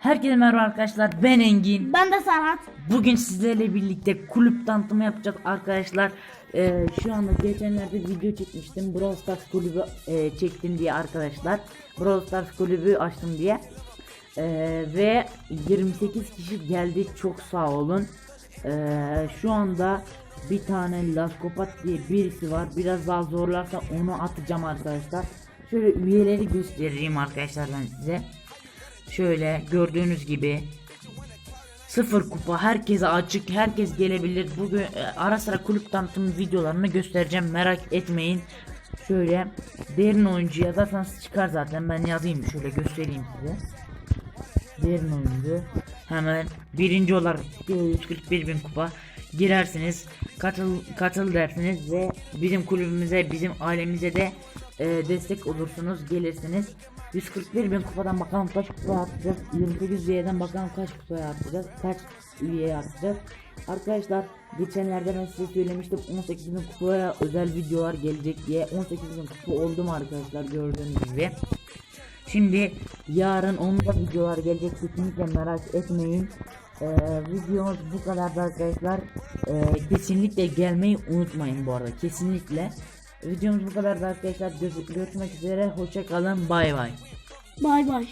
Herkese merhaba arkadaşlar ben Engin. Ben de sanat. Bugün sizlerle birlikte kulüp tanıtımı yapacağız arkadaşlar. Ee, şu anda geçenlerde video çekmiştim. Brawl Stars kulübü e, çektim diye arkadaşlar. Brawl Stars kulübü açtım diye. Ee, ve 28 kişi geldi çok sağ olun. Ee, şu anda bir tane Laskopat diye birisi var. Biraz daha zorlarsa onu atacağım arkadaşlar. Şöyle üyeleri göstereyim arkadaşlar ben size. Şöyle gördüğünüz gibi Sıfır kupa herkese açık herkes gelebilir. Bugün e, ara sıra kulüp tanıtım videolarını göstereceğim merak etmeyin. Şöyle derin oyuncu yazarsanız çıkar zaten ben yazayım şöyle göstereyim size. Derin oyuncu hemen birinci olarak çıkıyor 141 bin kupa girersiniz katıl katıl dersiniz ve bizim kulübümüze bizim ailemize de e, destek olursunuz gelirsiniz 141 bin kupadan bakalım kaç kupa atacağız 28 üyeden bakalım kaç kupa atacağız kaç üyeye atacağız arkadaşlar geçenlerde ben size söylemiştim 18 bin kupaya özel videolar gelecek diye 18 bin kupa oldum arkadaşlar gördüğünüz gibi Şimdi yarın onda videolar gelecek kesinlikle merak etmeyin. Ee, videomuz bu kadardı arkadaşlar. Ee, kesinlikle gelmeyi unutmayın bu arada kesinlikle. Videomuz bu kadardı arkadaşlar. Görüş- Görüşmek üzere. Hoşça kalın. Bay bay. Bay bay.